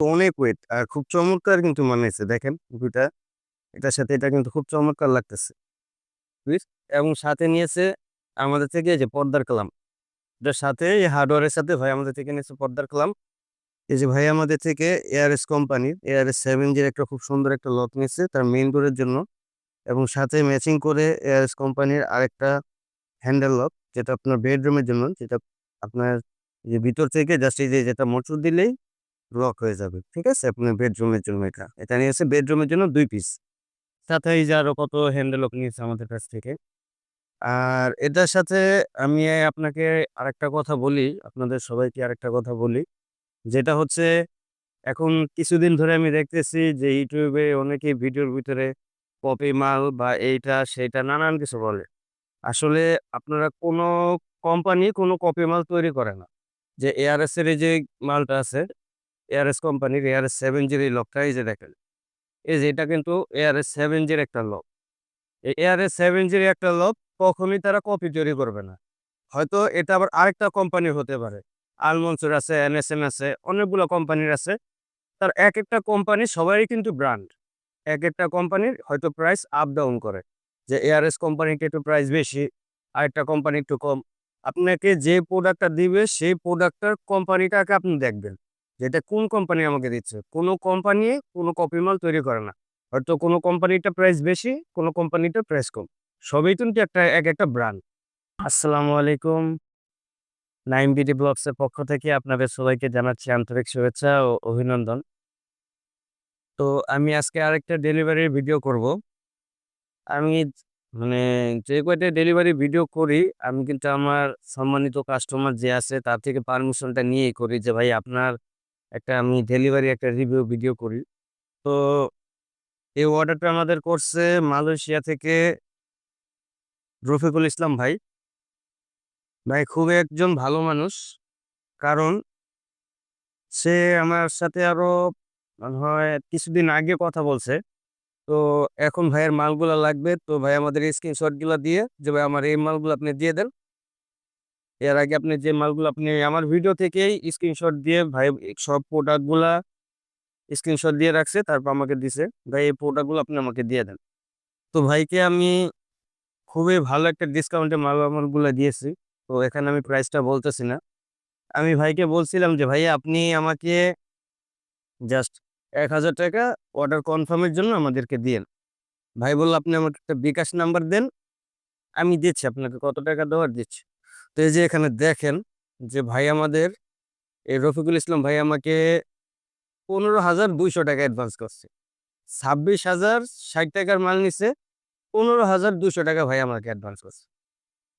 অনেক ওয়েট আর খুব চমৎকার কিন্তু মানাইছে। দেখেন দুটা এটার সাথে এটা কিন্তু খুব চমৎকার লাগতেছে। এবং সাথে নিয়েছে আমাদের থেকে যে পর্দার কালাম। এটার সাথে এই হার্ডওয়ারের সাথে ভাই আমাদের থেকে নিয়েছে পর্দার কালাম। এই যে ভাই আমাদের থেকে এআরএস কোম্পানির এআরএস সেভেন জির একটা খুব সুন্দর একটা লক নিয়েছে তার মেইন ডোরের জন্য। এবং সাথে ম্যাচিং করে এআরএস কোম্পানির আরেকটা হ্যান্ডেল লক যেটা আপনার বেডরুমের জন্য, যেটা আপনার যে ভিতর থেকে জাস্ট এই যে যেটা মোটর দিলেই লক হয়ে যাবে, ঠিক আছে? আপনার বেডরুমের জন্য এটা। এটা নিয়েছে বেডরুমের জন্য দুই পিস সাথে এই যে আরও কত হ্যান্ডেল লক নিয়েছে আমাদের কাছ থেকে। আর এটার সাথে আমি আপনাকে আরেকটা কথা বলি, আপনাদের সবাইকে আরেকটা কথা বলি। যেটা হচ্ছে, এখন কিছুদিন ধরে আমি দেখতেছি যে ইউটিউবে অনেকেই ভিডিওর ভিতরে কপি মাল বা এইটা, সেইটা নানান কিছু বলে। আসলে আপনারা কোনো কোম্পানি কোনো কপি মাল তৈরি করে না। যে এআরএস এর যে মালটা আছে এআরএস কোম্পানির এআরএস সেভেন জির এই লকটা এই যে দেখেন। এই যে এটা কিন্তু এআরএস সেভেন জির একটা লক এই এআরএস সেভেন জির একটা লক কখনোই তারা কপি তৈরি করবে না। হয়তো এটা আবার আরেকটা কোম্পানি হতে পারে। আলমনসুর আছে এনএসএম আছে, অনেকগুলো কোম্পানির আছে। তার এক একটা কোম্পানি সবারই কিন্তু ব্র্যান্ড এক একটা কোম্পানির হয়তো প্রাইস আপ ডাউন করে। যে এআরএস কোম্পানিটা একটু প্রাইস বেশি, আরেকটা কোম্পানি একটু কম। আপনাকে যে প্রোডাক্টটা দিবে, সেই প্রোডাক্টটার কোম্পানিটাকে আপনি দেখবেন। যেটা কোন কোম্পানি আমাকে দিচ্ছে। কোনো কোম্পানি কোনো কপি মাল তৈরি করে না। হয়তো কোনো কোম্পানিটা প্রাইস বেশি, কোনো কোম্পানিটা প্রাইস কম। সবই কিন্তু একটা, এক একটা ব্র্যান্ড আসসালামু আলাইকুম। নাইম বিডি ব্লগসের পক্ষ থেকে আপনাদের সবাইকে জানাচ্ছি আন্তরিক শুভেচ্ছা ও অভিনন্দন। তো আমি আজকে আরেকটা ডেলিভারির ভিডিও করব। আমি মানে যে কয়টা ডেলিভারি ভিডিও করি, আমি কিন্তু আমার সম্মানিত কাস্টমার যে আছে তার থেকে পারমিশনটা নিয়েই করি যে, ভাই আপনার একটা আমি ডেলিভারি একটা রিভিউ ভিডিও করি। তো এই অর্ডারটা আমাদের করছে মালয়েশিয়া থেকে রফিকুল ইসলাম ভাই। ভাই খুবই একজন ভালো মানুষ। কারণ সে আমার সাথে আরও মনে হয় কিছুদিন আগে কথা বলছে। তো এখন ভাইয়ের মালগুলা লাগবে। তো ভাই আমাদের স্ক্রিনশটগুলা দিয়ে যে ভাই আমার এই মালগুলো আপনি দিয়ে দেন। এর আগে আপনি যে মালগুলো আপনি আমার ভিডিও থেকেই স্ক্রিনশট দিয়ে ভাই সব প্রোডাক্টগুলা স্ক্রিনশট দিয়ে রাখছে, তারপর আমাকে দিছে। ভাই এই প্রোডাক্টগুলো আপনি আমাকে দিয়ে দেন। তো ভাইকে আমি খুবই ভালো একটা ডিসকাউন্টে মাল মালগুলো দিয়েছি। তো এখানে আমি প্রাইসটা বলতেছি না। আমি ভাইকে বলছিলাম যে ভাই আপনি আমাকে জাস্ট এক হাজার টাকা অর্ডার কনফার্মের জন্য আমাদেরকে দিন ভাই বলল, আপনি আমাকে একটা বিকাশ নাম্বার দেন, আমি দিচ্ছি, আপনাকে কত টাকা দেওয়ার দিচ্ছি। তো এই যে এখানে দেখেন যে ভাই আমাদের, এই রফিকুল ইসলাম ভাই আমাকে পনেরো হাজার দুইশো টাকা অ্যাডভান্স করছে। ছাব্বিশ হাজার ষাট টাকার মাল নিছে, পনেরো হাজার দুশো টাকা ভাই আমাকে অ্যাডভান্স করছে।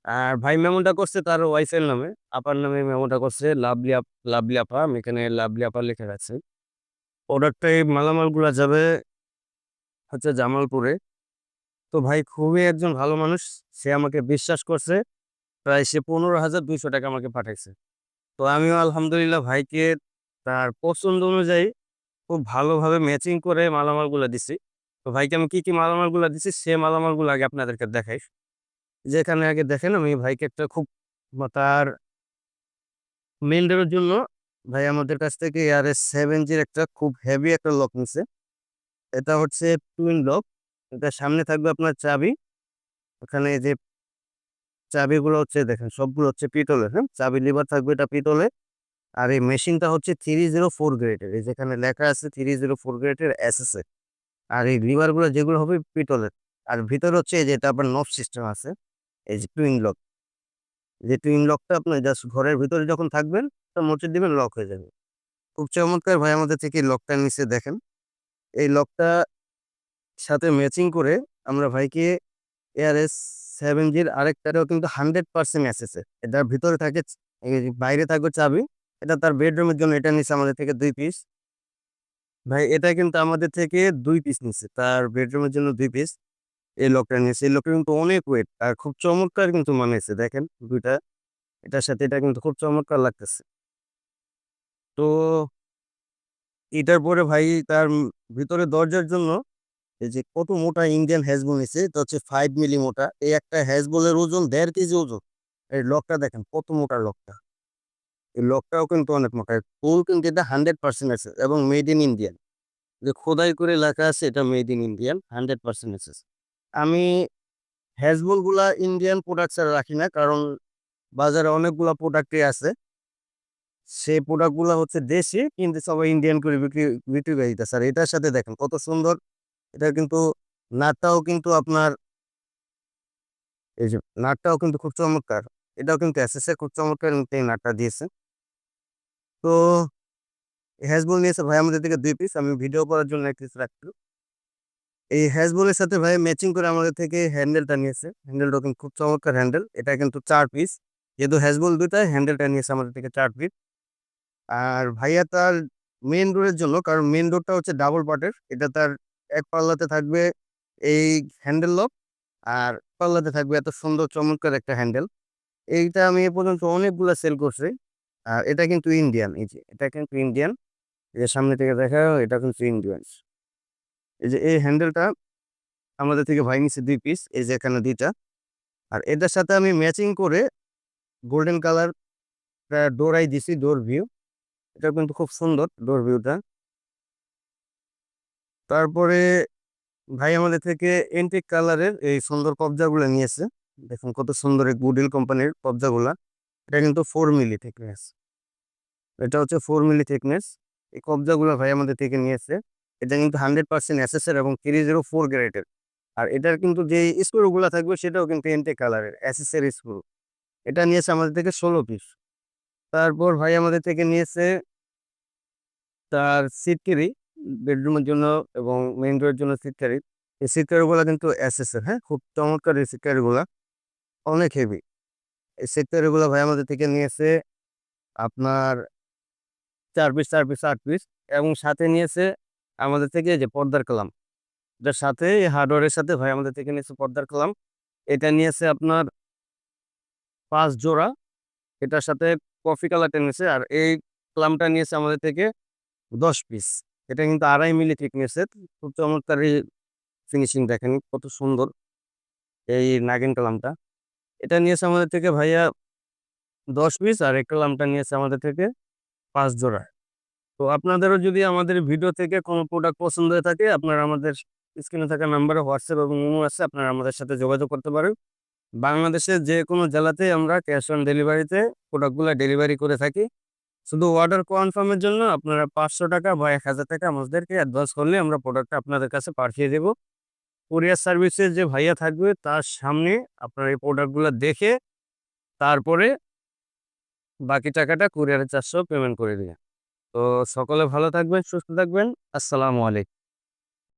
আর ভাই মেমোটা করছে তার ওয়াইফের নামে, আপার নামে মেমোটা করছে লাভলি লাভলি আপা, আমি এখানে লাভলি আপা লিখে রাখছি। প্রোডাক্টে মালামালগুলো যাবে হচ্ছে জামালপুরে। তো ভাই খুবই একজন ভালো মানুষ, সে আমাকে বিশ্বাস করছে। প্রায় সে পনেরো হাজার দুইশো টাকা আমাকে পাঠাইছে। তো আমিও আলহামদুলিল্লাহ ভাইকে তার পছন্দ অনুযায়ী খুব ভালোভাবে ম্যাচিং করে মালামালগুলো দিছি। তো ভাইকে আমি কি কি মালামালগুলো দিছি সে মালামালগুলো আগে আপনাদেরকে দেখাই। যেখানে আগে দেখেন আমি ভাইকে একটা খুব তার মেন জন্য ভাই আমাদের কাছ থেকে আর এস সেভেন জির একটা খুব হেভি একটা লক নিছে। এটা হচ্ছে টুইন লক এটা সামনে থাকবে আপনার চাবি। ওখানে যে চাবিগুলো হচ্ছে দেখেন, সবগুলো হচ্ছে পিতলের হ্যাঁ? চাবি লিভার থাকবে এটা পিতলে আর এই মেশিনটা হচ্ছে থ্রি জিরো ফোর গ্রেডের, এই যেখানে লেখা আছে থ্রি জিরো ফোর গ্রেডের এস এস আর এই লিভারগুলো যেগুলো হবে পিতলের। আর ভিতরে হচ্ছে এই যে এটা আপনার নব সিস্টেম আছে, এই যে টুইন লক। যে টুইন লকটা আপনার জাস্ট ঘরের ভিতরে যখন থাকবেন মোচে দিবেন, লক হয়ে যাবে। খুব চমৎকার ভাই আমাদের থেকে লকটা নিচে দেখেন। এই লকটা সাথে ম্যাচিং করে আমরা ভাইকে এআরএস সেভেন জির আরেকটারও কিন্তু হান্ড্রেড পার্সেন্ট এসেছে এটার ভিতরে থাকে বাইরে থাকবে চাবি, এটা তার বেডরুমের জন্য, এটা নিচ্ছে আমাদের থেকে দুই পিস ভাই, এটা কিন্তু আমাদের থেকে দুই পিস নিচ্ছে তার বেডরুমের জন্য দুই পিস এই লকটা নিয়েছে এই লকটা কিন্তু অনেক ওয়েট আর খুব চমৎকার কিন্তু মানেছে দেখেন দুইটা। এটার সাথে এটা কিন্তু খুব চমৎকার লাগতেছে। তো, এটার পরে ভাই, তার ভিতরে দরজার জন্য এই যে কত মোটা ইন্ডিয়ান হ্যাজবল নিছে এটা হচ্ছে ফাইভ মিলি মোটা। এই একটা হ্যাজবলের ওজন দেড় কেজি ওজন। এই লকটা দেখেন, কত মোটা লকটা। এই লকটাও কিন্তু অনেক মোটা। ফুল কিন্তু এটা হান্ড্রেড পার্সেন্ট আছে এবং মেড ইন ইন্ডিয়ান যে খোদাই করে লেখা আছে, এটা made in Indian hundred percent আছে। আমি হ্যাজবলগুলা ইন্ডিয়ান প্রোডাক্ট ছাড়া রাখি না, কারণ বাজারে অনেকগুলা প্রোডাক্টই আছে। সেই প্রোডাক্টগুলো হচ্ছে দেশি, কিন্তু সবাই ইন্ডিয়ান করে বিক্রি বিক্রি করে দিতেছে। আর এটার সাথে দেখেন, কত সুন্দর এটা কিন্তু নাটটাও কিন্তু আপনার এই যে নাটটাও কিন্তু খুব চমৎকার। এটাও কিন্তু এসএসএ খুব চমৎকার এই নাটটা দিয়েছে। তো হ্যাজবল নিয়েছে ভাই আমাদের থেকে দুই পিস আমি ভিডিও করার জন্য এক পিস রাখছি। এই হ্যাজবলের সাথে ভাই ম্যাচিং করে আমাদের থেকে হ্যান্ডেলটা নিয়েছে। হ্যান্ডেলটা কিন্তু খুব চমৎকার হ্যান্ডেল এটা কিন্তু চার পিস যেহেতু হ্যাজবল দুইটা হ্যান্ডেলটা নিয়েছে আমাদের থেকে চার পিস আর ভাইয়া তার মেন ডোরের জন্য, কারণ মেন ডোরটা হচ্ছে ডাবল পার্টের এটা তার এক পাল্লাতে থাকবে এই হ্যান্ডেল লক আর পাল্লাতে থাকবে এত সুন্দর চমৎকার একটা হ্যান্ডেল। এইটা আমি এ পর্যন্ত অনেকগুলো সেল করছি। আর এটা কিন্তু ইন্ডিয়ান, এই যে এটা কিন্তু ইন্ডিয়ান। এর সামনে থেকে দেখা এটা কিন্তু ইন্ডিয়ান। এই যে এই হ্যান্ডেলটা আমাদের থেকে ভাই নিচ্ছে দুই পিস, এই যে এখানে দুইটা। আর এটার সাথে আমি ম্যাচিং করে গোল্ডেন কালার ডোরাই দিছি, ডোর ভিউ। এটা কিন্তু খুব সুন্দর, ডোর ভিউটা। তারপরে ভাই আমাদের থেকে এন্টিক কালারের এই সুন্দর কবজাগুলো নিয়েছে। দেখুন কত সুন্দর এই গুডিল কোম্পানির কবজাগুলা। এটা কিন্তু ফোর মিলি থিকনেস এটা হচ্ছে ফোর মিলি থিকনেস এই কবজাগুলো ভাই আমাদের থেকে নিয়েছে। এটা কিন্তু হান্ড্রেড পার্সেন্ট এসএসএর এবং থ্রি জিরো ফোর গ্রেডের আর এটার কিন্তু যে স্ক্রুগুলো থাকবে সেটাও কিন্তু এন্টেক কালারের এসএসএর স্ক্রু এটা নিয়েছে আমাদের থেকে ষোলো পিস তারপর ভাই আমাদের থেকে নিয়েছে তার সিটকেরি বেডরুমের জন্য এবং মেইন ডোরের জন্য সিটকারি এই সিটকারিগুলো কিন্তু এসএসএর হ্যাঁ? খুব চমৎকার এই সিটকারিগুলো অনেক হেভি এই সিটকারিগুলো ভাই আমাদের থেকে নিয়েছে আপনার চার পিস চার পিস আট পিস এবং সাথে নিয়েছে আমাদের থেকে যে পর্দার কলাম। এটার সাথে এই হার্ডওয়ারের সাথে ভাই আমাদের থেকে নিয়েছে পর্দার কলাম। এটা নিয়েছে আপনার পাঁচ জোড়া। এটার সাথে কফি কালারটা নিয়েছে আর এই ক্লামটা নিয়েছে আমাদের থেকে দশ পিস এটা কিন্তু আড়াই মিলি থিকনেসের। খুব চমৎকার ফিনিশিং দেখেন, কত সুন্দর এই নাগিন কালামটা। এটা নিয়েছে আমাদের থেকে ভাইয়া দশ পিস আর এই কালামটা নিয়েছে আমাদের থেকে পাঁচ জোড়া। তো আপনাদেরও যদি আমাদের ভিডিও থেকে কোনো প্রোডাক্ট পছন্দ হয়ে থাকে, আপনারা আমাদের স্ক্রিনে থাকা নাম্বারে হোয়াটসঅ্যাপ এবং মোমো আছে, আপনারা আমাদের সাথে যোগাযোগ করতে পারেন। বাংলাদেশের যে কোনো জেলাতে আমরা ক্যাশ অন ডেলিভারিতে প্রোডাক্টগুলো ডেলিভারি করে থাকি। শুধু অর্ডার কনফার্মের জন্য আপনারা পাঁচশো টাকা বা এক হাজার টাকা আমাদেরকে অ্যাডভান্স করলে আমরা প্রোডাক্টটা আপনাদের কাছে পাঠিয়ে দেব। কুরিয়ার সার্ভিসের যে ভাইয়া থাকবে, তার সামনে আপনার এই প্রোডাক্টগুলো দেখে তারপরে বাকি টাকাটা কুরিয়ারের চারশো পেমেন্ট করে দেবেন। তো সকলে ভালো থাকবেন, সুস্থ থাকবেন। আসসালামু আলাইকুম।